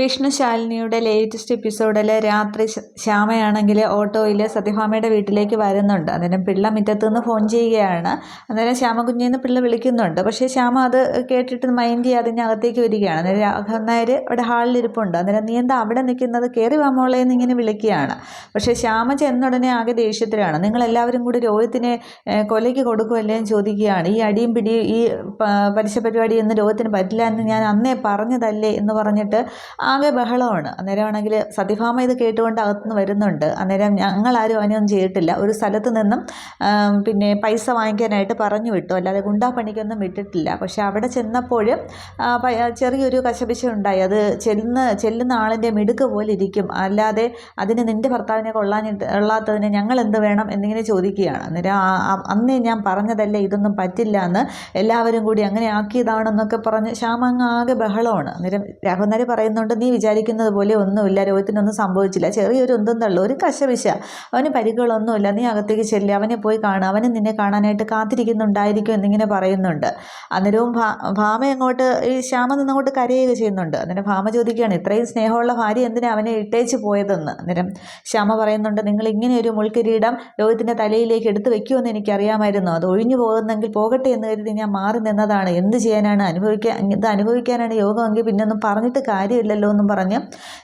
വിഷ്ണുശാലിനിയുടെ latest എപ്പിസോഡിൽ രാത്രി ശ്യാമയാണെങ്കിൽ ഓട്ടോയിൽ സത്യഭാമയുടെ വീട്ടിലേക്ക് വരുന്നുണ്ട്. അന്നേരം പിള്ള മുറ്റത്തു നിന്ന് ഫോൺ ചെയ്യുകയാണ്. അന്നേരം ശ്യാമ നിന്ന് പിള്ള വിളിക്കുന്നുണ്ട്. പക്ഷേ ശ്യാമ അത് കേട്ടിട്ട് മൈൻഡ് ചെയ്യാതെ അകത്തേക്ക് വരികയാണ്. അന്നേരം രാഘവൻ അവിടെ ഹാളിലിരിപ്പുണ്ട് അന്നേരം നീ എന്താ അവിടെ നിൽക്കുന്നത്? കയറി വാമോളെ എന്ന് ഇങ്ങനെ വിളിക്കുകയാണ്. പക്ഷേ ശ്യാമ ചെന്നുടനെ ആകെ ദേഷ്യത്തിലാണ്. നിങ്ങളെല്ലാവരും കൂടി രോഹിത്തിനെ കൊലയ്ക്ക് കൊടുക്കുമല്ലേ എന്ന് ചോദിക്കുകയാണ്. ഈ അടിയും പിടിയും ഈ പലിശ പരിപാടിയൊന്നും രോഗത്തിന് പറ്റില്ല എന്ന് ഞാൻ അന്നേ പറഞ്ഞതല്ലേ എന്ന് പറഞ്ഞിട്ട് ആകെ ബഹളമാണ്. അന്നേരമാണെങ്കിൽ സത്യഭാമ ഇത് കേട്ടുകൊണ്ട് അകത്തുനിന്ന് വരുന്നുണ്ട്. അന്നേരം ഞങ്ങളാരും അവനൊന്നും ചെയ്തിട്ടില്ല. ഒരു സ്ഥലത്ത് നിന്നും പിന്നെ പൈസ വാങ്ങിക്കാനായിട്ട് പറഞ്ഞു വിട്ടു. അല്ലാതെ ഗുണ്ടാ പണിക്കൊന്നും വിട്ടിട്ടില്ല. പക്ഷേ അവിടെ ചെന്നപ്പോൾ ചെറിയൊരു കശപിശ ഉണ്ടായി. അത് ചെല്ലുന്ന ചെല്ലുന്ന ആളിന്റെ മിടുക്ക് പോലെ ഇരിക്കും. അല്ലാതെ അതിന് നിന്റെ ഭർത്താവിനെ കൊള്ളാനിട്ട് കൊള്ളാത്തതിന് ഞങ്ങൾ എന്ത് വേണം എന്നിങ്ങനെ ചോദിക്കുകയാണ്. അന്നേരം അന്നേ ഞാൻ പറഞ്ഞതല്ലേ ഇതൊന്നും പറ്റില്ല എന്ന് എല്ലാവരും കൂടി അങ്ങനെ ആക്കിയതാണെന്നൊക്കെ പറഞ്ഞ് ശ്യാമങ്ങ് ആകെ ബഹളമാണ്. അന്നേരം രാഘവനാരി പറയുന്നുണ്ട് അതുകൊണ്ട് നീ വിചാരിക്കുന്നത് പോലെ ഒന്നുമില്ല. രോഹിത്തിനൊന്നും സംഭവിച്ചില്ല. ചെറിയൊരു എന്തെന്നുള്ളൂ ഒരു കശവിശ അവന് പരിക്കുകളൊന്നുമില്ല. നീ അകത്തേക്ക് ചെല്ലുക അവനെ പോയി കാണുക അവന് നിന്നെ കാണാനായിട്ട് കാത്തിരിക്കുന്നുണ്ടായിരിക്കും എന്നിങ്ങനെ പറയുന്നുണ്ട്. അന്നേരവും ഭാമ അങ്ങോട്ട് ഈ ശ്യാമ നിന്നങ്ങോട്ട് കരയുക ചെയ്യുന്നുണ്ട്. അന്നേരം ഭാമ ചോദിക്കുകയാണ് ഇത്രയും സ്നേഹമുള്ള ഭാര്യ എന്തിനാ അവനെ ഇട്ടേച്ച് പോയതെന്ന്? അന്നേരം ശ്യാമ പറയുന്നുണ്ട് നിങ്ങൾ ഇങ്ങനെ ഒരു മുൾക്കിരീടം രോഹിത്തിന്റെ തലയിലേക്ക് എടുത്തു വെക്കുമെന്ന് എനിക്കറിയാമായിരുന്നു. അത് ഒഴിഞ്ഞു പോകുന്നെങ്കിൽ പോകട്ടെ എന്ന് കരുതി ഞാൻ മാറി നിന്നതാണ്. എന്ത് ചെയ്യാനാണ്? അനുഭവിക്കാൻ ഇത് അനുഭവിക്കാനാണ് യോഗമെങ്കിൽ പിന്നൊന്നും പറഞ്ഞിട്ട് കാര്യമില്ലല്ലോ. പറ്റില്ലല്ലോ എന്നും പറഞ്ഞ്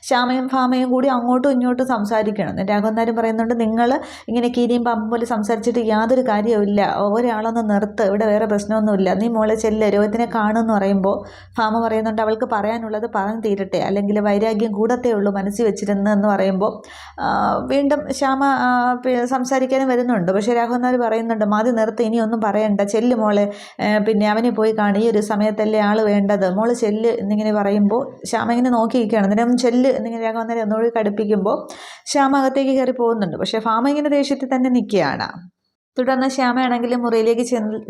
ശ്യാമയും ഭാമയും കൂടി അങ്ങോട്ടും ഇങ്ങോട്ടും സംസാരിക്കണം. എന്നിട്ട് അകന്നാരും പറയുന്നുണ്ട് നിങ്ങൾ ഇങ്ങനെ കീരിയും പാമ്പും പോലെ സംസാരിച്ചിട്ട് യാതൊരു കാര്യവുമില്ല ഒരാളൊന്ന് നിർത്ത് ഇവിടെ വേറെ പ്രശ്നമൊന്നുമില്ല. നീ മോളെ ചെല്ല് രോഗത്തിനെ കാണുമെന്ന് പറയുമ്പോൾ ഫാമ പറയുന്നുണ്ട് അവൾക്ക് പറയാനുള്ളത് പറഞ്ഞു തീരട്ടെ. അല്ലെങ്കിൽ വൈരാഗ്യം കൂടത്തേ ഉള്ളൂ മനസ്സിൽ വെച്ചിരുന്നു എന്ന് പറയുമ്പോൾ വീണ്ടും ശ്യാമ സംസാരിക്കാനും വരുന്നുണ്ട്. പക്ഷേ രാഘവന്നാർ പറയുന്നുണ്ട് മാതി നിർത്ത് ഇനിയൊന്നും പറയണ്ട. ചെല്ല് മോളെ. പിന്നെ അവനെ പോയി കാണും. ഈ ഒരു സമയത്തല്ലേ ആൾ വേണ്ടത്. മോൾ ചെല്ല് എന്നിങ്ങനെ പറയുമ്പോൾ ശ്യാമ ഇങ്ങനെ നോക്കി നോക്കിയിരിക്കുകയാണ്. അന്നേരം ചെല്ല് എന്നിങ്ങനെ അന്നേരം ഒന്നുകൂടി കടുപ്പിക്കുമ്പോൾ ശ്യാമ അകത്തേക്ക് കയറി പോകുന്നുണ്ട്. പക്ഷേ ഫാമ ഇങ്ങനെ ദേഷ്യത്തിൽ തന്നെ നിൽക്കുകയാണ്. തുടർന്ന് ശ്യാമയാണെങ്കിൽ മുറിയിലേക്ക്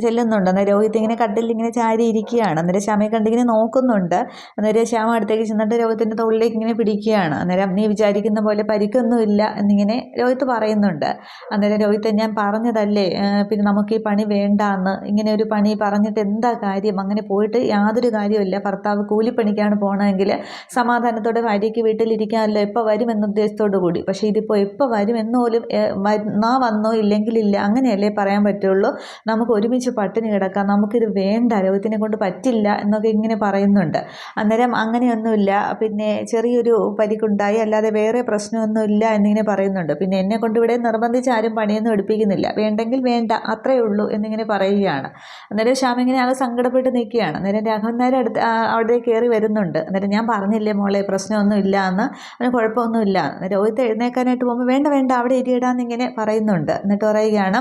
ചെല്ലുന്നുണ്ട്. അന്നേരം രോഹിത് ഇങ്ങനെ കട്ടിൽ ഇങ്ങനെ ചാരി ഇരിക്കുകയാണ്. അന്നേരം ശ്യാമയെ കണ്ടിങ്ങനെ നോക്കുന്നുണ്ട്. അന്നേരം ശ്യാമ അടുത്തേക്ക് ചെന്നിട്ട് രോഹിത്തിന്റെ തൊള്ളിലേക്ക് ഇങ്ങനെ പിടിക്കുകയാണ്. അന്നേരം നീ വിചാരിക്കുന്ന പോലെ പരിക്കൊന്നുമില്ല എന്നിങ്ങനെ രോഹിത് പറയുന്നുണ്ട്. അന്നേരം രോഹിത്ത് ഞാൻ പറഞ്ഞതല്ലേ? പിന്നെ നമുക്ക് ഈ പണി വേണ്ട എന്ന് ഇങ്ങനെ ഒരു പണി പറഞ്ഞിട്ട് എന്താ കാര്യം? അങ്ങനെ പോയിട്ട് യാതൊരു കാര്യമില്ല ഭർത്താവ് കൂലിപ്പണിക്കാണ് പോകണമെങ്കിൽ സമാധാനത്തോടെ ഭാര്യയ്ക്ക് വീട്ടിലിരിക്കാമല്ലോ എപ്പോൾ വരും എന്ന ഉദ്ദേശത്തോടു കൂടി. പക്ഷേ ഇതിപ്പോൾ എപ്പോൾ വരും എന്നുപോലും വന്നാ വന്നോ ഇല്ലെങ്കിലില്ല അങ്ങനെയല്ല. അല്ലേ പറയാൻ പറ്റുള്ളൂ? നമുക്ക് ഒരുമിച്ച് പട്ടിണി കിടക്കാം. നമുക്കിത് വേണ്ട. രോഗത്തിനെ കൊണ്ട് പറ്റില്ല എന്നൊക്കെ ഇങ്ങനെ പറയുന്നുണ്ട്. അന്നേരം അങ്ങനെയൊന്നുമില്ല. പിന്നെ ചെറിയൊരു പരിക്കുണ്ടായി. അല്ലാതെ വേറെ പ്രശ്നമൊന്നുമില്ല എന്നിങ്ങനെ പറയുന്നുണ്ട്. പിന്നെ എന്നെ കൊണ്ട് ഇവിടെ നിർബന്ധിച്ച് ആരും പണിയൊന്നും എടുപ്പിക്കുന്നില്ല. വേണ്ടെങ്കിൽ വേണ്ട. അത്രയേ ഉള്ളൂ എന്നിങ്ങനെ പറയുകയാണ്. അന്നേരം ശ്യാം ഇങ്ങനെ ആകെ സങ്കടപ്പെട്ട് നിൽക്കുകയാണ്. അന്നേരം രാഘവൻ നേരെ അടുത്ത് അവിടെ കയറി വരുന്നുണ്ട്. അന്നേരം ഞാൻ പറഞ്ഞില്ലേ മോളെ പ്രശ്നമൊന്നുമില്ല എന്ന്. അതിന് കുഴപ്പമൊന്നുമില്ല രോഹിത് എഴുന്നേക്കാനായിട്ട് പോകുമ്പോൾ വേണ്ട വേണ്ട അവിടെ ഇരിയിടാന്നിങ്ങനെ പറയുന്നുണ്ട്. എന്നിട്ട് പറയുകയാണ്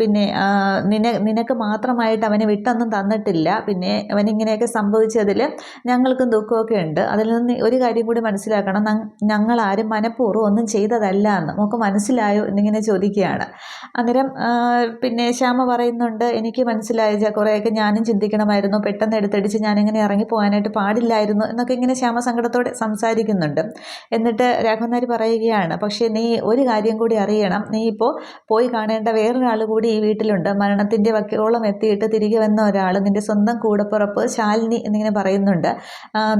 പിന്നെ നിന നിനക്ക് മാത്രമായിട്ട് അവനെ വിട്ടൊന്നും തന്നിട്ടില്ല. പിന്നെ അവനിങ്ങനെയൊക്കെ സംഭവിച്ചതിൽ ഞങ്ങൾക്കും ദുഃഖമൊക്കെ ഉണ്ട്. അതിൽ നിന്ന് ഒരു കാര്യം കൂടി മനസ്സിലാക്കണം. ഞങ്ങളാരും മനഃപൂർവം ഒന്നും ചെയ്തതല്ല എന്ന്. നമുക്ക് മനസ്സിലായോ എന്നിങ്ങനെ ചോദിക്കുകയാണ്. അന്നേരം പിന്നെ ശ്യാമ പറയുന്നുണ്ട് എനിക്ക് മനസ്സിലായ കുറേയൊക്കെ ഞാനും ചിന്തിക്കണമായിരുന്നു. പെട്ടെന്ന് എടുത്തടിച്ച് ഞാനിങ്ങനെ ഇറങ്ങി പോകാനായിട്ട് പാടില്ലായിരുന്നു എന്നൊക്കെ ഇങ്ങനെ ശ്യാമ സങ്കടത്തോടെ സംസാരിക്കുന്നുണ്ട്. എന്നിട്ട് രാഘവനാരി പറയുകയാണ് പക്ഷേ നീ ഒരു കാര്യം കൂടി അറിയണം. നീ ഇപ്പോൾ പോയി കാണേണ്ട വേറൊരാൾ കൂടി ഈ വീട്ടിലുണ്ട്. മരണത്തിന്റെ വക്കോളം എത്തിയിട്ട് തിരികെ വന്ന ഒരാൾ നിന്റെ സ്വന്തം കൂടപ്പുറപ്പ് ശാലിനി എന്നിങ്ങനെ പറയുന്നുണ്ട്.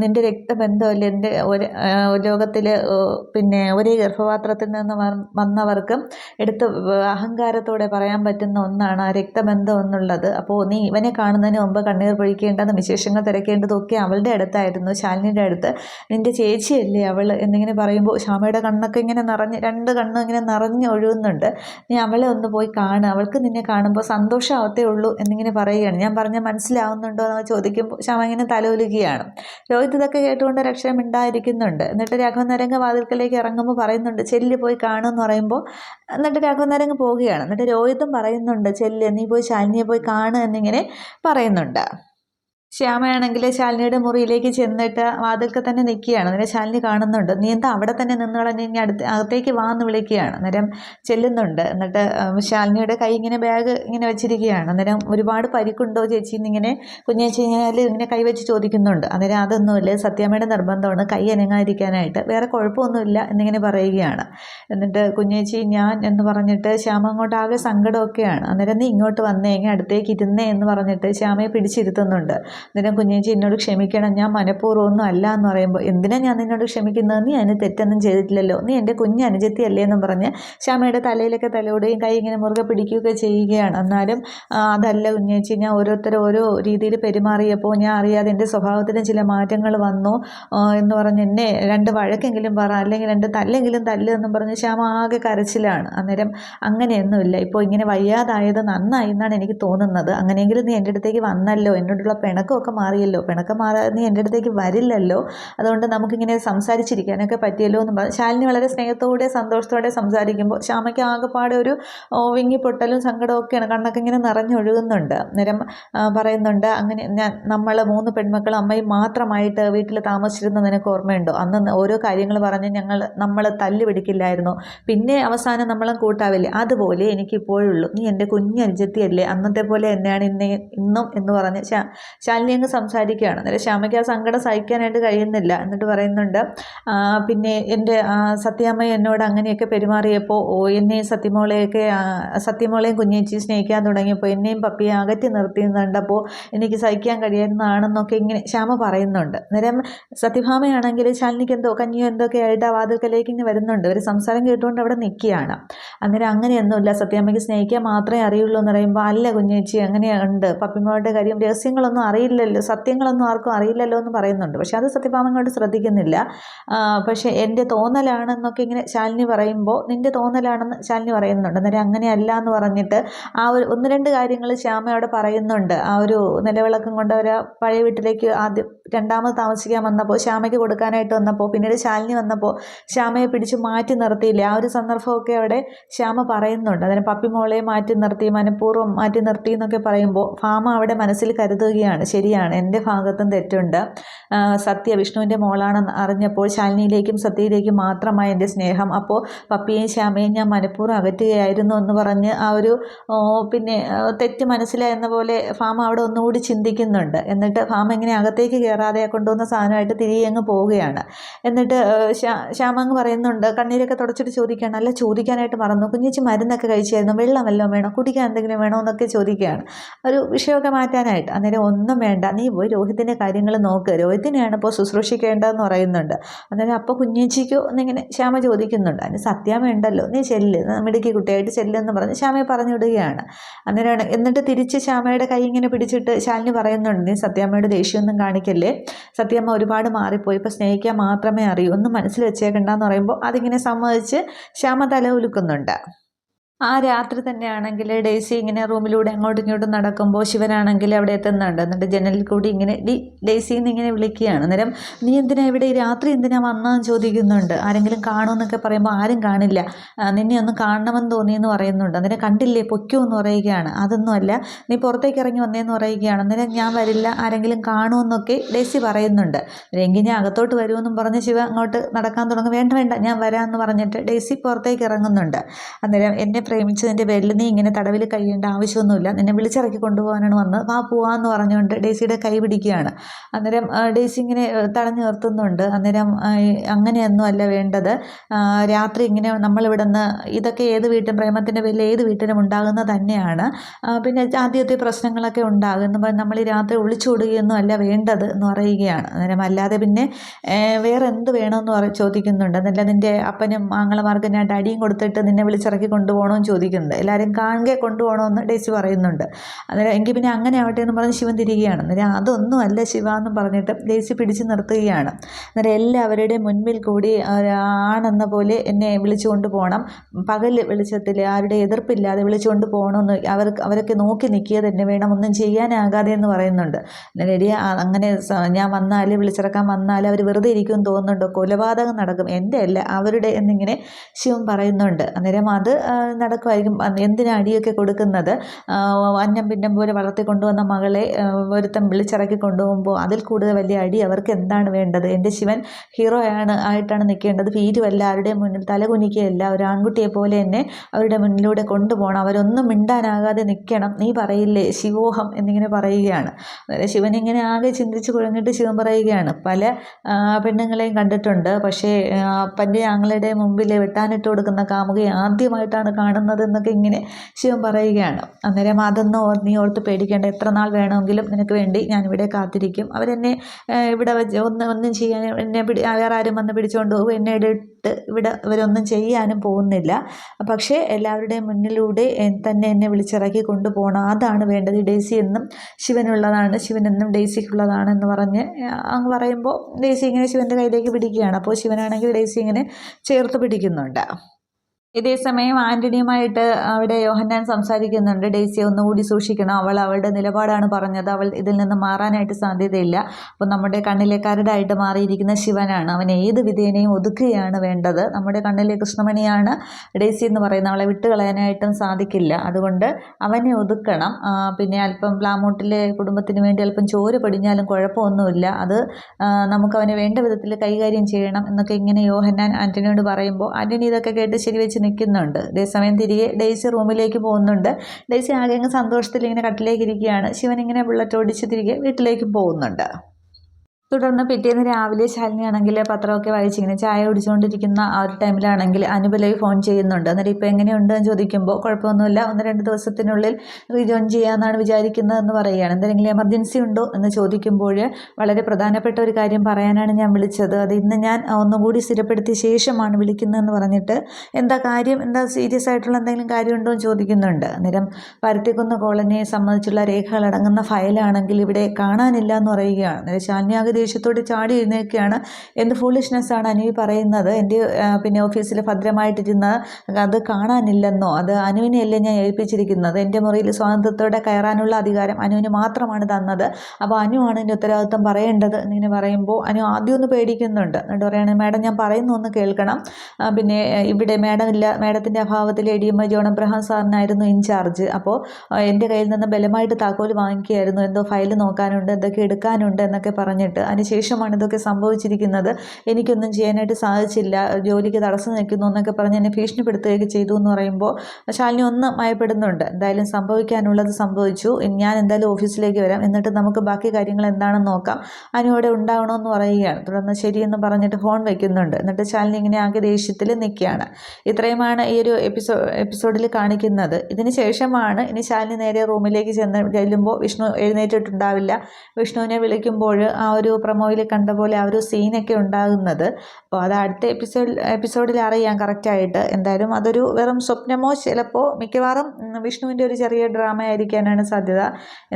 നിന്റെ രക്തബന്ധമല്ലേ എന്റെ ഒരു ലോകത്തിൽ പിന്നെ ഒരേ ഗർഭപാത്രത്തിൽ നിന്ന് വന്നവർക്കും എടുത്ത് അഹങ്കാരത്തോടെ പറയാൻ പറ്റുന്ന ഒന്നാണ് ആ രക്തബന്ധം എന്നുള്ളത്. അപ്പോൾ നീ ഇവനെ കാണുന്നതിന് മുമ്പ് കണ്ണീർ പൊഴിക്കേണ്ടതും വിശേഷങ്ങൾ തിരക്കേണ്ടതൊക്കെ അവളുടെ അടുത്തായിരുന്നു ശാലിനിയുടെ അടുത്ത്. നിന്റെ ചേച്ചിയല്ലേ അവൾ എന്നിങ്ങനെ പറയുമ്പോൾ ശ്യാമയുടെ കണ്ണൊക്കെ ഇങ്ങനെ നിറഞ്ഞ് രണ്ട് കണ്ണും ഇങ്ങനെ നിറഞ്ഞ് ഒഴുകുന്നുണ്ട്. നീ അവളെ ഒന്ന് പോയി കാണുക. അവൾക്ക് നിന്നെ കാണുമ്പോൾ സന്തോഷമാവത്തേ ഉള്ളൂ എന്നിങ്ങനെ പറയുകയാണ്. ഞാൻ പറഞ്ഞ മനസ്സിലാവുന്നുണ്ടോ എന്ന് ചോദിക്കുമ്പോൾ ശ്യാമ ഇങ്ങനെ തലോലുകയാണ് രോഹിത് ഇതൊക്കെ കേട്ടുകൊണ്ട് രക്ഷണം ഉണ്ടായിരിക്കുന്നുണ്ട് എന്നിട്ട് രാഘവൻ നരങ്ങ് വാതിൽക്കലേക്ക് ഇറങ്ങുമ്പോൾ പറയുന്നുണ്ട് ചെല്ല് പോയി കാണുമെന്ന് പറയുമ്പോൾ എന്നിട്ട് രാഘവൻ നരങ്ങ് പോവുകയാണ്. എന്നിട്ട് രോഹിതും പറയുന്നുണ്ട് ചെല്ല് നീ പോയി ശാലിനിയെ പോയി കാണുക എന്നിങ്ങനെ പറയുന്നുണ്ട്. ശ്യാമയാണെങ്കിൽ ശാലിനിയുടെ മുറിയിലേക്ക് ചെന്നിട്ട് വാതിൽക്ക് തന്നെ നിൽക്കുകയാണ്. അന്നേരം ശാലിനി കാണുന്നുണ്ട്. നീ എന്താ അവിടെ തന്നെ നിന്ന് കളഞ്ഞ് ഇനി അടുത്ത് അകത്തേക്ക് വാ എന്ന് വിളിക്കുകയാണ്. അന്നേരം ചെല്ലുന്നുണ്ട്. എന്നിട്ട് ശാലിനിയുടെ കൈ ഇങ്ങനെ ബാഗ് ഇങ്ങനെ വെച്ചിരിക്കുകയാണ്. അന്നേരം ഒരുപാട് പരിക്കുണ്ടോ ചേച്ചി എന്നിങ്ങനെ കുഞ്ഞേച്ചി കഴിഞ്ഞാൽ ഇങ്ങനെ കൈ വെച്ച് ചോദിക്കുന്നുണ്ട്. അന്നേരം അതൊന്നുമില്ല. സത്യാമ്മയുടെ നിർബന്ധമാണ് കൈ അനങ്ങാതിരിക്കാനായിട്ട്. വേറെ കുഴപ്പമൊന്നുമില്ല എന്നിങ്ങനെ പറയുകയാണ്. എന്നിട്ട് കുഞ്ഞേച്ചി ഞാൻ എന്ന് പറഞ്ഞിട്ട് ശ്യാമ അങ്ങോട്ട് ആകെ സങ്കടമൊക്കെയാണ്. അന്നേരം നീ ഇങ്ങോട്ട് വന്നേ അടുത്തേക്ക് ഇരുന്നേ എന്ന് പറഞ്ഞിട്ട് ശ്യാമയെ പിടിച്ചിരുത്തുന്നുണ്ട്. അന്നേരം കുഞ്ഞേച്ചി എന്നോട് ക്ഷമിക്കണം. ഞാൻ മനഃപൂർവമൊന്നും അല്ല എന്ന് പറയുമ്പോൾ എന്തിനാ ഞാൻ നിന്നോട് ക്ഷമിക്കുന്നത്? നീ അതിന് തെറ്റൊന്നും ചെയ്തിട്ടില്ലല്ലോ. നീ എന്റെ കുഞ്ഞ് അനുജത്തി അല്ലേ എന്നും പറഞ്ഞ് ശ്യാമയുടെ തലയിലൊക്കെ തലയോടെയും കൈ ഇങ്ങനെ മുറുകെ പിടിക്കുകയൊക്കെ ചെയ്യുകയാണ്. എന്നാലും അതല്ല കുഞ്ഞേച്ചി. ഞാൻ ഓരോരുത്തർ ഓരോ രീതിയിൽ പെരുമാറിയപ്പോൾ ഞാൻ അറിയാതെ എന്റെ സ്വഭാവത്തിന് ചില മാറ്റങ്ങൾ വന്നു. എന്ന് പറഞ്ഞ് എന്നെ രണ്ട് വഴക്കെങ്കിലും പറ അല്ലെങ്കിൽ രണ്ട് തല്ലെങ്കിലും തല്ല് എന്നും പറഞ്ഞ് ശ്യാമ ആകെ കരച്ചിലാണ്. അന്നേരം അങ്ങനെയൊന്നുമില്ല. ഇപ്പോൾ ഇങ്ങനെ വയ്യാതായത് നന്നായി എന്നാണ് എനിക്ക് തോന്നുന്നത്. അങ്ങനെയെങ്കിലും നീ എന്റെ അടുത്തേക്ക് വന്നല്ലോ. എന്നോടുള്ള പിണക്കമൊക്കെ മാറിയല്ലോ. പിണക്കം മാറാതെ നീ എന്റെ അടുത്തേക്ക് വരില്ലല്ലോ. അതുകൊണ്ട് നമുക്കിങ്ങനെ സംസാരിച്ചിരിക്കാനൊക്കെ പറ്റിയല്ലോ എന്ന് പറഞ്ഞു. ശാലിനി വളരെ സ്നേഹത്തോടെ സന്തോഷത്തോടെ സംസാരിക്കുമ്പോൾ ശ്യാമയ്ക്ക് ആകെപ്പാടെ ഒരു വിങ്ങിപ്പൊട്ടലും സങ്കടവും ഒക്കെയാണ്. കണ്ണൊക്കെ ഇങ്ങനെ നിറഞ്ഞൊഴുകുന്നുണ്ട്. ആ, പറയുന്നുണ്ട് അങ്ങനെ ഞാൻ നമ്മൾ മൂന്ന് പെൺമക്കളും അമ്മയും മാത്രമായിട്ട് വീട്ടിൽ താമസിച്ചിരുന്ന നിനക്ക് ഓർമ്മയുണ്ടോ? അന്ന് ഓരോ കാര്യങ്ങൾ പറഞ്ഞ് ഞങ്ങൾ നമ്മൾ തല്ല് പിടിക്കില്ലായിരുന്നു. പിന്നെ അവസാനം നമ്മളും കൂട്ടാവില്ലേ? അതുപോലെ എനിക്കിപ്പോഴുള്ളൂ. നീ എന്റെ കുഞ്ഞ് അനുജത്തിയല്ലേ അന്നത്തെ പോലെ തന്നെയാണ് ഇന്ന് ഇന്നും എന്ന് പറഞ്ഞ് ശാ ശാലിനി അങ്ങ് സംസാരിക്കുകയാണ്. അന്നേരം ശ്യാമയ്ക്ക് ആ സങ്കടം സഹിക്കാനായിട്ട് കഴിയുന്നില്ല എന്നിട്ട് പറയുന്നുണ്ട് പിന്നെ എന്റെ സത്യാമ്മ എന്നോട് അങ്ങനെയൊക്കെ പെരുമാറിയപ്പോൾ എന്നെയും സത്യമോളെയൊക്കെ സത്യമോളെയും കുഞ്ഞേച്ചി സ്നേഹിക്കാൻ തുടങ്ങിയപ്പോൾ എന്നെയും പപ്പിയെ അകറ്റി നിർത്തി കണ്ടപ്പോൾ എനിക്ക് സഹിക്കാൻ കഴിയുന്നതാണെന്നൊക്കെ ഇങ്ങനെ ശ്യാമ പറയുന്നുണ്ട്. അന്നേരം സത്യഭാമയാണെങ്കിൽ ശാലിനിക്ക് എന്തോ കഞ്ഞിയോ എന്തൊക്കെ ആയിട്ട് ആ വാതിൽക്കലേക്ക് ഇങ്ങനെ വരുന്നുണ്ട്. ഒരു സംസാരം കേട്ടുകൊണ്ട് അവിടെ നിൽക്കുകയാണ്. അന്നേരം അങ്ങനെയൊന്നുമില്ല. സത്യാമ്മയ്ക്ക് സ്നേഹിക്കാൻ മാത്രമേ അറിയുള്ളൂ എന്ന് പറയുമ്പോൾ അല്ല കുഞ്ഞേച്ചി അങ്ങനെയുണ്ട്. പപ്പിമോളുടെ കാര്യം രഹസ്യങ്ങളൊന്നും അറിയില്ലല്ലോ. സത്യങ്ങളൊന്നും ആർക്കും അറിയില്ലല്ലോ എന്ന് പറയുന്നുണ്ട്. പക്ഷേ അത് സത്യഭാമങ്ങളോട് ശ്രദ്ധിക്കുന്നില്ല. പക്ഷേ എന്റെ തോന്നലാണെന്നൊക്കെ ഇങ്ങനെ ശാലിനി പറയുമ്പോൾ നിന്റെ തോന്നലാണെന്ന് ശാലിനി പറയുന്നുണ്ട്. അന്നേരം അങ്ങനെയല്ല എന്ന് പറഞ്ഞിട്ട് ആ ഒരു ഒന്ന് രണ്ട് കാര്യങ്ങൾ ശ്യാമ അവിടെ പറയുന്നുണ്ട്. ആ ഒരു നിലവിളക്കം കൊണ്ട് അവർ പഴയ വീട്ടിലേക്ക് ആദ്യം രണ്ടാമത് താമസിക്കാൻ വന്നപ്പോൾ ശ്യാമയ്ക്ക് കൊടുക്കാനായിട്ട് വന്നപ്പോൾ പിന്നീട് ശാലിനി വന്നപ്പോൾ ശ്യാമയെ പിടിച്ച് മാറ്റി നിർത്തിയില്ല? ആ ഒരു സന്ദർഭമൊക്കെ അവിടെ ശ്യാമ പറയുന്നുണ്ട്. അതിന് പപ്പി മോളെ മാറ്റി നിർത്തി മനഃപൂർവം മാറ്റി നിർത്തി എന്നൊക്കെ പറയുമ്പോൾ ഭാമ അവിടെ മനസ്സിൽ കരുതുകയാണ്. ശരിയാണ്. എന്റെ ഭാഗത്തും തെറ്റുണ്ട്. സത്യ വിഷ്ണുവിന്റെ മോളാണെന്ന് അറിഞ്ഞപ്പോൾ ശാലിനിയിലേക്കും സത്യയിലേക്കും മാത്രമായി എന്റെ സ്നേഹം. അപ്പോൾ പപ്പിയെയും ശ്യാമയും ഞാൻ മനഃപൂർവം അകറ്റുകയായിരുന്നു എന്ന് പറഞ്ഞ് ആ ഒരു പിന്നെ തെറ്റ് മനസ്സിലായെന്ന പോലെ ഫാം അവിടെ ഒന്നുകൂടി ചിന്തിക്കുന്നുണ്ട്. എന്നിട്ട് ഫാം എങ്ങനെ അകത്തേക്ക് കയറാതെ കൊണ്ടുവന്ന സാധനമായിട്ട് തിരികെ അങ്ങ് പോവുകയാണ്. എന്നിട്ട് ശ്യാമങ്ങ് പറയുന്നുണ്ട് കണ്ണീരൊക്കെ തുടച്ചിട്ട് ചോദിക്കുകയാണ്. അല്ല ചോദിക്കാനായിട്ട് മറന്നു. കുഞ്ഞിച്ച് മരുന്നൊക്കെ കഴിച്ചായിരുന്നു. വെള്ളം വല്ലതും വേണോ? കുടിക്കാൻ എന്തെങ്കിലും വേണോ? എന്നൊക്കെ ചോദിക്കുകയാണ്. ഒരു വിഷയമൊക്കെ മാറ്റാനായിട്ട്. അന്നേരം ഒന്നും വേണ്ട. നീ പോയി രോഹിത്തിന്റെ കാര്യങ്ങൾ നോക്ക്. രോഹിത്തിനെയാണ് ഇപ്പോൾ ശുശ്രൂഷിക്കേണ്ടതെന്ന് പറയുന്നുണ്ട്. അന്നേരം അപ്പോൾ കുഞ്ഞേച്ചിക്കോ എന്നിങ്ങനെ ശ്യാമ ചോദിക്കുന്നുണ്ട്. അതിന് സത്യം വേണ്ടല്ലോ. നീ ചെല്ല്. മിടുക്കി കുട്ടിയായിട്ട് ചെല്ലെന്ന് പറഞ്ഞ് ശ്യാമയെ പറഞ്ഞു വിടുകയാണ്. അന്നേരമാണ് എന്നിട്ട് തിരിച്ച് ശ്യാമയുടെ കൈ ഇങ്ങനെ പിടിച്ചിട്ട് ശാലിനി പറയുന്നുണ്ട്. നീ സത്യാമ്മയുടെ ദേഷ്യമൊന്നും കാണിക്കല്ലേ? സത്യാമ്മ ഒരുപാട് മാറിപ്പോയി. ഇപ്പോൾ സ്നേഹിക്കാൻ മാത്രമേ അറിയൂ. ഒന്നും മനസ്സിൽ വെച്ചേക്കണ്ടെന്ന് പറയുമ്പോൾ അതിങ്ങനെ സമ്മതിച്ച് ശ്യാമ തല ഉലുക്കുന്നുണ്ട്. ആ രാത്രി തന്നെയാണെങ്കിൽ ഡേസി ഇങ്ങനെ റൂമിലൂടെ അങ്ങോട്ടും ഇങ്ങോട്ടും നടക്കുമ്പോൾ ശിവനാണെങ്കിൽ അവിടെ എത്തുന്നുണ്ട്. എന്നിട്ട് ജനലിൽ കൂടി ഇങ്ങനെ ഡി ഡേസി എന്ന് ഇങ്ങനെ വിളിക്കുകയാണ്. അന്നേരം നീ എന്തിനാ ഇവിടെ? രാത്രി എന്തിനാ വന്നാന്ന് ചോദിക്കുന്നുണ്ട്. ആരെങ്കിലും കാണുമെന്നൊക്കെ പറയുമ്പോൾ ആരും കാണില്ല. നിന്നെ ഒന്ന് കാണണമെന്ന് തോന്നിയെന്ന് പറയുന്നുണ്ട്. അന്നേരം കണ്ടില്ലേ? പൊയ്ക്കോ എന്ന് പറയുകയാണ്. അതൊന്നുമല്ല നീ പുറത്തേക്ക് ഇറങ്ങി വന്നേന്ന് പറയുകയാണ്. അന്നേരം ഞാൻ വരില്ല. ആരെങ്കിലും കാണുമെന്നൊക്കെ ഡേസി പറയുന്നുണ്ട്. എങ്കിൽ ഞാൻ അകത്തോട്ട് വരുമെന്നും പറഞ്ഞ് ശിവ അങ്ങോട്ട് നടക്കാൻ തുടങ്ങും. വേണ്ട വേണ്ട. ഞാൻ വരാമെന്ന് പറഞ്ഞിട്ട് ഡേസി പുറത്തേക്ക് ഇറങ്ങുന്നുണ്ട്. അന്നേരം എന്നെ പ്രേമിച്ചതിന്റെ പേരിൽ നീ ഇങ്ങനെ തടവിൽ കഴിയേണ്ട ആവശ്യമൊന്നുമില്ല. നിന്നെ വിളിച്ചിറക്കി കൊണ്ടുപോകാനാണ് വന്നത്. വാ പോവാന്ന് പറഞ്ഞുകൊണ്ട് ഡേസിയുടെ കൈ പിടിക്കുകയാണ്. അന്നേരം ഡേസി ഇങ്ങനെ തടഞ്ഞു നിർത്തുന്നുണ്ട്. അന്നേരം അങ്ങനെയൊന്നും അല്ല വേണ്ടത്. രാത്രി ഇങ്ങനെ നമ്മളിവിടെ നിന്ന് ഇതൊക്കെ ഏത് വീട്ടും പ്രേമത്തിന്റെ പേരിൽ ഏത് വീട്ടിലും ഉണ്ടാകുന്ന തന്നെയാണ്. പിന്നെ ആദ്യത്തെ പ്രശ്നങ്ങളൊക്കെ ഉണ്ടാകുന്നു. നമ്മൾ ഈ രാത്രി ഒളിച്ചോടുകയൊന്നും അല്ല വേണ്ടത് എന്ന് പറയുകയാണ്. അന്നേരം അല്ലാതെ പിന്നെ വേറെ എന്ത് വേണമെന്ന് ചോദിക്കുന്നുണ്ട്. എന്നല്ല നിന്റെ അപ്പനും ആങ്ങളമാർക്കും ഞാൻ അടിയും കൊടുത്തിട്ട് നിന്നെ വിളിച്ചിറക്കി കൊണ്ടുപോകണമെന്ന് ചോദിക്കുന്നുണ്ട്. എല്ലാവരും കാണുക കൊണ്ടുപോകണമെന്ന് ഡേസി പറയുന്നുണ്ട്. അന്നേരം എങ്കിൽ പിന്നെ അങ്ങനെ ആവട്ടെ എന്ന് പറഞ്ഞ് ശിവൻ തിരികുകയാണ് അന്നേരം അതൊന്നും അല്ല ശിവ എന്ന് പറഞ്ഞിട്ട് ഡേസി പിടിച്ച് നിർത്തുകയാണ്. അന്നേരം എല്ലാവരുടെയും മുൻപിൽ കൂടി ആണെന്ന പോലെ എന്നെ വിളിച്ചുകൊണ്ട് പോകണം. പകൽ വെളിച്ചത്തിൽ ആരുടെ എതിർപ്പില്ലാതെ വിളിച്ചുകൊണ്ട് പോകണമെന്ന് അവർക്ക് അവരൊക്കെ നോക്കി നിൽക്കുക തന്നെ വേണം. ഒന്നും ചെയ്യാനാകാതെ എന്ന് പറയുന്നുണ്ട്. എടി അങ്ങനെ ഞാൻ വന്നാൽ വിളിച്ചിറക്കാൻ വന്നാൽ അവർ വെറുതെ ഇരിക്കും തോന്നുന്നുണ്ടോ. കൊലപാതകം നടക്കും. എന്റെ അല്ല അവരുടെ എന്നിങ്ങനെ ശിവൻ പറയുന്നുണ്ട്. അന്നേരം അത് നടക്കുമായിരിക്കും. എന്തിനാ അടിയൊക്കെ കൊടുക്കുന്നത്? അന്നം പിന്നം പോലെ വളർത്തി കൊണ്ടുവന്ന മകളെ ഒരുത്തം വിളിച്ചിറക്കി കൊണ്ടുപോകുമ്പോൾ അതിൽ കൂടുതൽ വലിയ അടി അവർക്ക് എന്താണ് വേണ്ടത്? എന്റെ ശിവൻ ഹീറോ ആണ് ആയിട്ടാണ് നിൽക്കേണ്ടത്. ഭീരുവല്ല ആരുടെയും മുന്നിൽ തലകുനിക്കുകയല്ല ഒരു ആൺകുട്ടിയെ പോലെ തന്നെ അവരുടെ മുന്നിലൂടെ കൊണ്ടുപോകണം. അവരൊന്നും മിണ്ടാനാകാതെ നിൽക്കണം. നീ പറയില്ലേ? ശിവോഹം എന്നിങ്ങനെ പറയുകയാണ്. അതായത് ശിവൻ ഇങ്ങനെ ആകെ ചിന്തിച്ച് കുഴങ്ങിട്ട് ശിവൻ പറയുകയാണ്. പല പെണ്ണുങ്ങളെയും കണ്ടിട്ടുണ്ട്. പക്ഷേ അപ്പന്റെ ആങ്ങളുടെ മുമ്പിൽ വെട്ടാനിട്ട് കൊടുക്കുന്ന കാമുകയെ ആദ്യമായിട്ടാണ് കാണുന്നത്. കാണുന്നത് എന്നൊക്കെ ഇങ്ങനെ ശിവൻ പറയുകയാണ്. അന്നേരം അതൊന്നും നീ ഓർത്ത് പേടിക്കേണ്ട. എത്ര നാൾ വേണമെങ്കിലും നിനക്ക് വേണ്ടി ഞാനിവിടെ കാത്തിരിക്കും. അവരെന്നെ ഇവിടെ വെച്ച് ഒന്ന് ഒന്നും ചെയ്യാൻ എന്നെ പിടി വേറെ ആരും വന്ന് പിടിച്ചുകൊണ്ട് പോകും എന്നെ ഇടിട്ട് ഇവിടെ ഇവരൊന്നും ചെയ്യാനും പോകുന്നില്ല. പക്ഷേ എല്ലാവരുടെയും മുന്നിലൂടെ തന്നെ എന്നെ വിളിച്ചിറക്കി കൊണ്ടുപോകണം. അതാണ് വേണ്ടത്. ഡേസി എന്നും ശിവനുള്ളതാണ്. ശിവനെന്നും ഡേസിക്കുള്ളതാണ് എന്ന് പറഞ്ഞ് അങ്ങ് പറയുമ്പോൾ ഡേസി ഇങ്ങനെ ശിവന്റെ കയ്യിലേക്ക് പിടിക്കുകയാണ്. അപ്പോൾ ശിവനാണെങ്കിൽ ഡേസി ഇങ്ങനെ ചേർത്ത് പിടിക്കുന്നുണ്ട്. ഇതേ സമയം ആന്റണിയുമായിട്ട് അവിടെ യോഹന്നാൻ സംസാരിക്കുന്നുണ്ട്. ഡേസിയെ ഒന്നുകൂടി സൂക്ഷിക്കണം. അവൾ അവളുടെ നിലപാടാണ് പറഞ്ഞത്. അവൾ ഇതിൽ നിന്ന് മാറാനായിട്ട് സാധ്യതയില്ല. അപ്പോൾ നമ്മുടെ കണ്ണിലേക്കാരുടായിട്ട് മാറിയിരിക്കുന്ന ശിവനാണ്. അവൻ ഏത് വിധേനയും ഒതുക്കുകയാണ് വേണ്ടത്. നമ്മുടെ കണ്ണിലെ കൃഷ്ണമണിയാണ് ഡേസി എന്ന് പറയുന്നത്. അവളെ വിട്ടുകളയാനായിട്ടും സാധിക്കില്ല. അതുകൊണ്ട് അവനെ ഒതുക്കണം. പിന്നെ അല്പം പ്ലാമൂട്ടിലെ കുടുംബത്തിന് വേണ്ടി അല്പം ചോര പടിഞ്ഞാലും കുഴപ്പമൊന്നുമില്ല. അത് നമുക്ക് അവനെ വേണ്ട വിധത്തിൽ കൈകാര്യം ചെയ്യണം എന്നൊക്കെ ഇങ്ങനെ യോഹന്നാൻ ആന്റണിയോട് പറയുമ്പോൾ ആന്റണി ഇതൊക്കെ കേട്ട് ശരിവെച്ച് നിൽക്കുന്നുണ്ട്. അതേസമയം തിരികെ ഡേയ്സി റൂമിലേക്ക് പോകുന്നുണ്ട്. ഡേയ്സി ആകെ അങ്ങ് സന്തോഷത്തിൽ ഇങ്ങനെ കട്ടിലേക്ക് ഇരിക്കുകയാണ് ശിവൻ ഇങ്ങനെ ബുള്ളറ്റ് ഓടിച്ച് തിരികെ വീട്ടിലേക്ക് പോകുന്നുണ്ട്. തുടർന്ന് പിറ്റേന്ന് രാവിലെ ശാലിനിയാണെങ്കിൽ പത്രമൊക്കെ വായിച്ചിങ്ങനെ ചായ കുടിച്ചുകൊണ്ടിരിക്കുന്ന ആ ഒരു ടൈമിലാണെങ്കിൽ അനുപലവി ഫോൺ ചെയ്യുന്നുണ്ട്. അന്നേരം ഇപ്പോൾ എങ്ങനെയുണ്ട് എന്ന് ചോദിക്കുമ്പോൾ കുഴപ്പമൊന്നുമില്ല. ഒന്ന് രണ്ട് ദിവസത്തിനുള്ളിൽ റീജോയിൻ ചെയ്യാമെന്നാണ് വിചാരിക്കുന്നതെന്ന് പറയുകയാണ്. എന്തെങ്കിലും എമർജൻസി ഉണ്ടോ എന്ന് ചോദിക്കുമ്പോൾ വളരെ പ്രധാനപ്പെട്ട ഒരു കാര്യം പറയാനാണ് ഞാൻ വിളിച്ചത്. അത് ഇന്ന് ഞാൻ ഒന്നുകൂടി സ്ഥിരപ്പെടുത്തിയ ശേഷമാണ് വിളിക്കുന്നതെന്ന് പറഞ്ഞിട്ട് എന്താ കാര്യം? എന്താ സീരിയസ് ആയിട്ടുള്ള എന്തെങ്കിലും കാര്യമുണ്ടോ എന്ന് ചോദിക്കുന്നുണ്ട്. അന്നേരം പരുത്തിക്കുന്ന് കോളനിയെ സംബന്ധിച്ചുള്ള രേഖകൾ അടങ്ങുന്ന ഫയലാണെങ്കിൽ ഇവിടെ കാണാനില്ല എന്ന് പറയുകയാണ്. അന്നേരം ആകെ ദേഷ്യത്തോട് ചാടി എഴുന്നേൽക്കുകയാണ് എന്ത് ഫൂളിഷ്നെസ് ആണ് അനുവി പറയുന്നത്. എന്റെ പിന്നെ ഓഫീസിൽ ഭദ്രമായിട്ടിരുന്ന അത് കാണാനില്ലെന്നോ അത് അനുവിനെയല്ലേ ഞാൻ ഏൽപ്പിച്ചിരിക്കുന്നത്? എന്റെ മുറിയിൽ സ്വാതന്ത്ര്യത്തോടെ കയറാനുള്ള അധികാരം അനുവിന് മാത്രമാണ് തന്നത്. അപ്പോൾ അനുവാണ് എന്റെ ഉത്തരവാദിത്വം പറയേണ്ടത് എന്നിങ്ങനെ പറയുമ്പോൾ അനു ആദ്യം ഒന്ന് പേടിക്കുന്നുണ്ട്. എന്നിട്ട് പറയുകയാണ് മാഡം ഞാൻ പറയുന്നു ഒന്ന് കേൾക്കണം. പിന്നെ ഇവിടെ മാഡം ഇല്ല മാഡത്തിന്റെ അഭാവത്തിൽ A D M I John Abraham സാറിനായിരുന്നു in charge അപ്പോൾ എന്റെ കയ്യിൽ നിന്ന് ബലമായിട്ട് താക്കോൽ വാങ്ങിക്കുകയായിരുന്നു. എന്തോ ഫയൽ നോക്കാനുണ്ട് എന്തൊക്കെ എടുക്കാനുണ്ട് എന്നൊക്കെ പറഞ്ഞിട്ട് അതിനുശേഷമാണ് ഇതൊക്കെ സംഭവിച്ചിരിക്കുന്നത്. എനിക്കൊന്നും ചെയ്യാനായിട്ട് സാധിച്ചില്ല. ജോലിക്ക് തടസ്സം നിൽക്കുന്നു എന്നൊക്കെ പറഞ്ഞ് എന്നെ ഭീഷണിപ്പെടുത്തുകയൊക്കെ ചെയ്തു എന്ന് പറയുമ്പോൾ ശാലിനി ഒന്ന് മയപ്പെടുന്നുണ്ട് എന്തായാലും സംഭവിക്കാനുള്ളത് സംഭവിച്ചു. ഞാൻ എന്തായാലും ഓഫീസിലേക്ക് വരാം. എന്നിട്ട് നമുക്ക് ബാക്കി കാര്യങ്ങൾ എന്താണെന്ന് നോക്കാം. അനു അവിടെ ഉണ്ടാവണമെന്ന് പറയുകയാണ്. തുടർന്ന് ശരിയെന്ന് പറഞ്ഞിട്ട് ഫോൺ വയ്ക്കുന്നുണ്ട് എന്നിട്ട് ശാലിനി ഇങ്ങനെ ആകെ ദേഷ്യത്തിൽ നിൽക്കുകയാണ്. ഇത്രയുമാണ് ഈ ഒരു എപ്പിസോ എപ്പിസോഡിൽ കാണിക്കുന്നത്. ഇതിന് ശേഷമാണ് ഇനി ശാലിനി നേരെ റൂമിലേക്ക് ചെന്ന് ചെല്ലുമ്പോൾ വിഷ്ണു എഴുന്നേറ്റിട്ടുണ്ടാവില്ല. വിഷ്ണുവിനെ വിളിക്കുമ്പോൾ ആ ഒരു പ്രൊമോയിൽ കണ്ട പോലെ ആ ഒരു സീനൊക്കെ ഉണ്ടാകുന്നത്. അപ്പോൾ അത് അടുത്ത എപ്പിസോഡ് എപ്പിസോഡിൽ അറിയാം കറക്റ്റായിട്ട് എന്തായാലും അതൊരു വെറും സ്വപ്നമോ ചിലപ്പോൾ മിക്കവാറും വിഷ്ണുവിന്റെ ഒരു ചെറിയ ഡ്രാമ ആയിരിക്കാനാണ് സാധ്യത.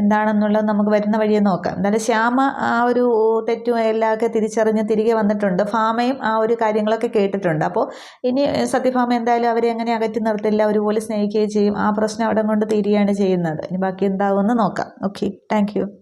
എന്താണെന്നുള്ളത് നമുക്ക് വരുന്ന വഴിയെ നോക്കാം. എന്തായാലും ശ്യാമ ആ ഒരു തെറ്റും എല്ലാം ഒക്കെ തിരിച്ചറിഞ്ഞ് തിരികെ വന്നിട്ടുണ്ട്. ഫാമയും ആ ഒരു കാര്യങ്ങളൊക്കെ കേട്ടിട്ടുണ്ട്. അപ്പോൾ ഇനി സത്യഭാമ എന്തായാലും അവരെ അങ്ങനെ അകറ്റി നിർത്തില്ല. ഒരുപോലെ സ്നേഹിക്കുകയും ചെയ്യും. ആ പ്രശ്നം അവിടെ കൊണ്ട് തീരുകയാണ് ചെയ്യുന്നത്. ഇനി ബാക്കി എന്താവുമെന്ന് നോക്കാം. Okay thank